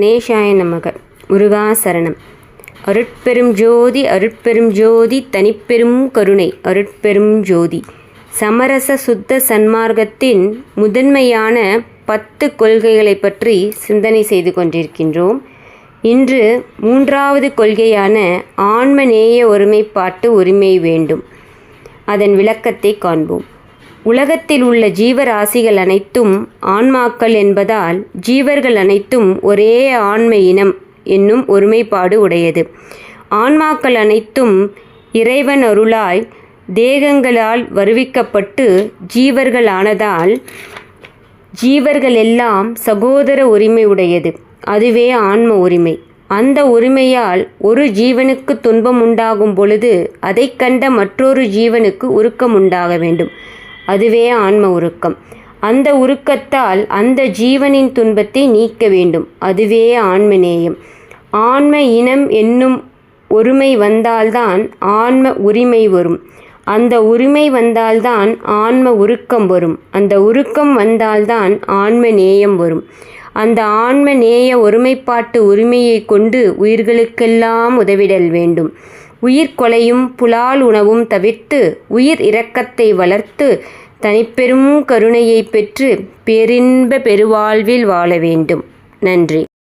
கணேஷாய நமக. முருகாசரணம் அருட்பெரும் ஜோதி அருட்பெரும் ஜோதி தனிப்பெரும் கருணை அருட்பெரும் ஜோதி. சமரச சுத்த சன்மார்க்கத்தின் முதன்மையான பத்து கொள்கைகளை பற்றி சிந்தனை செய்து கொண்டிருக்கின்றோம். இன்று மூன்றாவது கொள்கையான ஆன்மநேய ஒருமைப்பாட்டு உரிமை வேண்டும். அதன் விளக்கத்தை காண்போம். உலகத்தில் உள்ள ஜீவராசிகள் அனைத்தும் ஆன்மாக்கள் என்பதால் ஜீவர்கள் அனைத்தும் ஒரே ஆன்ம இனம் என்னும் ஒருமைப்பாடு உடையது. ஆன்மாக்கள் அனைத்தும் இறைவன் அருளாய் தேகங்களால் வருவிக்கப்பட்டு ஜீவர்கள் ஆனதால் ஜீவர்கள் எல்லாம் சகோதர உரிமை உடையது. அதுவே ஆன்ம உரிமை. அந்த உரிமையால் ஒரு ஜீவனுக்கு துன்பம் உண்டாகும் பொழுது அதைக் கண்ட மற்றொரு ஜீவனுக்கு உருக்கம் உண்டாக வேண்டும். அதுவே ஆன்ம உருக்கம். அந்த உருக்கத்தால் அந்த ஜீவனின் துன்பத்தை நீக்க வேண்டும். அதுவே ஆன்மநேயம் ஆன்ம இனம் என்னும் ஒருமை வந்தால்தான் ஆன்ம உரிமை வரும். அந்த உரிமை வந்தால்தான் ஆன்ம உருக்கம் வரும். அந்த உருக்கம் வந்தால்தான் ஆன்ம நேயம் வரும். அந்த ஆன்ம நேய ஒருமைப்பாட்டு உரிமையை கொண்டு உயிர்களுக்கெல்லாம் உதவிடல் வேண்டும். உயிர்கொலையும் புலால் உணவும் தவிர்த்து உயிர் இரக்கத்தை வளர்த்து தனிப்பெரும் கருணையை பெற்று பேரின்ப பெருவாழ்வில் வாழ வேண்டும். நன்றி.